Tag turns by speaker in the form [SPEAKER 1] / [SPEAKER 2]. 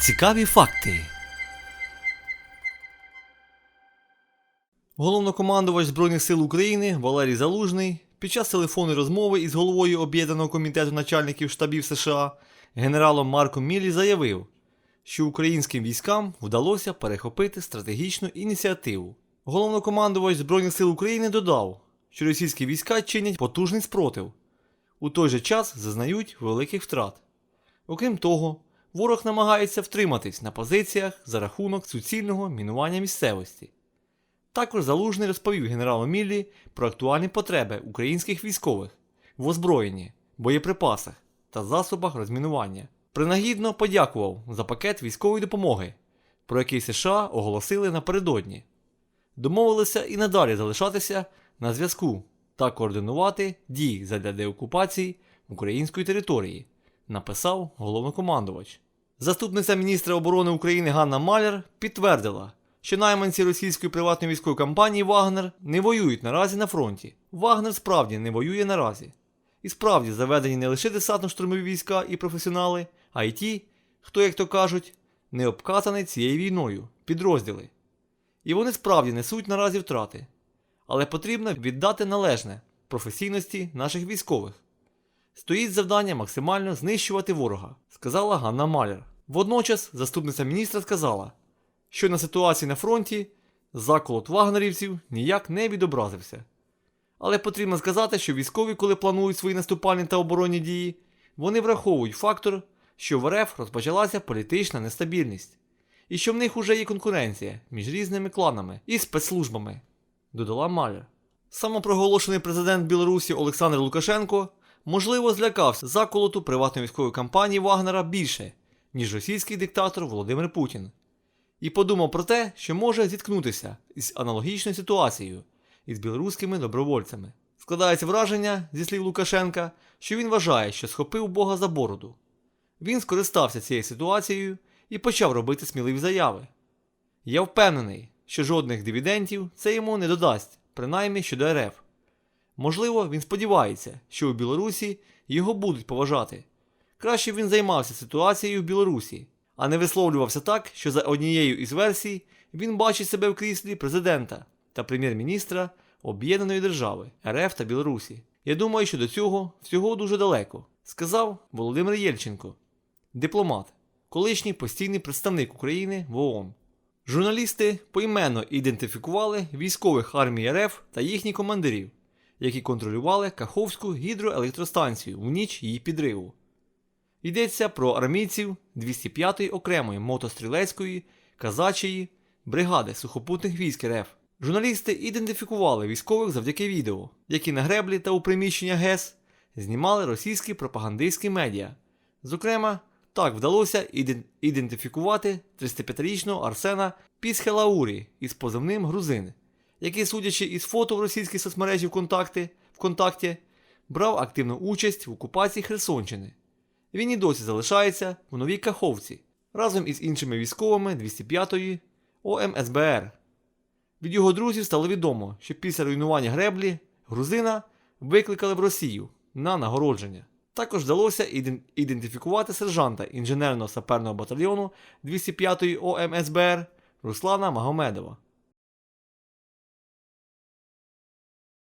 [SPEAKER 1] Цікаві факти. Головнокомандувач Збройних сил України Валерій Залужний під час телефонної розмови із головою Об'єднаного комітету начальників штабів США генералом Марком Міллі заявив, що українським військам вдалося перехопити стратегічну ініціативу. Головнокомандувач Збройних сил України додав, що російські війська чинять потужний спротив, у той же час зазнають великих втрат. Окрім того, ворог намагається втриматись на позиціях за рахунок суцільного мінування місцевості. Також Залужний розповів генералу Міллі про актуальні потреби українських військових в озброєнні, боєприпасах та засобах розмінування. Принагідно подякував за пакет військової допомоги, про який США оголосили напередодні. Домовилися і надалі залишатися на зв'язку та координувати дії задля деокупації української території, написав головнокомандувач. Заступниця міністра оборони України Ганна Маляр підтвердила, що найманці російської приватної військової компанії Вагнер не воюють наразі на фронті. Вагнер справді не воює наразі. І справді заведені не лише десантно-штурмові війська і професіонали, а й ті, хто, як то кажуть, не обказаний цією війною, підрозділи. І вони справді несуть наразі втрати. Але потрібно віддати належне професійності наших військових. Стоїть завдання максимально знищувати ворога, сказала Ганна Маляр. Водночас заступниця міністра сказала, що на ситуації на фронті заколот вагнерівців ніяк не відобразився. Але потрібно сказати, що військові, коли планують свої наступальні та оборонні дії, вони враховують фактор, що в РФ розпочалася політична нестабільність, і що в них уже є конкуренція між різними кланами і спецслужбами, додала Маляр. Самопроголошений президент Білорусі Олександр Лукашенко, можливо, злякався заколоту приватної військової компанії Вагнера більше, ніж російський диктатор Володимир Путін, і подумав про те, що може зіткнутися із аналогічною ситуацією із білоруськими добровольцями. Складається враження, зі слів Лукашенка, що він вважає, що схопив Бога за бороду. Він скористався цією ситуацією і почав робити сміливі заяви. Я впевнений, що жодних дивідендів це йому не додасть, принаймні щодо РФ. Можливо, він сподівається, що у Білорусі його будуть поважати. Краще він займався ситуацією в Білорусі, а не висловлювався так, що за однією із версій він бачить себе в кріслі президента та прем'єр-міністра Об'єднаної держави РФ та Білорусі. Я думаю, що до цього всього дуже далеко, сказав Володимир Єльченко, дипломат, колишній постійний представник України в ООН. Журналісти поіменно ідентифікували військових армій РФ та їхніх командирів, які контролювали Каховську гідроелектростанцію в ніч її підриву. Йдеться про армійців 205-ї окремої мотострілецької казачої бригади сухопутних військ РФ. Журналісти ідентифікували військових завдяки відео, які на греблі та у приміщення ГЕС знімали російські пропагандистські медіа. Зокрема, так вдалося ідентифікувати 35-річного Арсена Пісхелаурі із позивним Грузин, який, судячи із фото в російській соцмережі ВКонтакті, ВКонтакті, брав активну участь в окупації Херсонщини. Він і досі залишається в Новій Каховці разом із іншими військовими 205-ї ОМСБР. Від його друзів стало відомо, що після руйнування греблі грузина викликали в Росію на нагородження. Також вдалося ідентифікувати сержанта інженерно-саперного батальйону 205-ї ОМСБР Руслана Магомедова.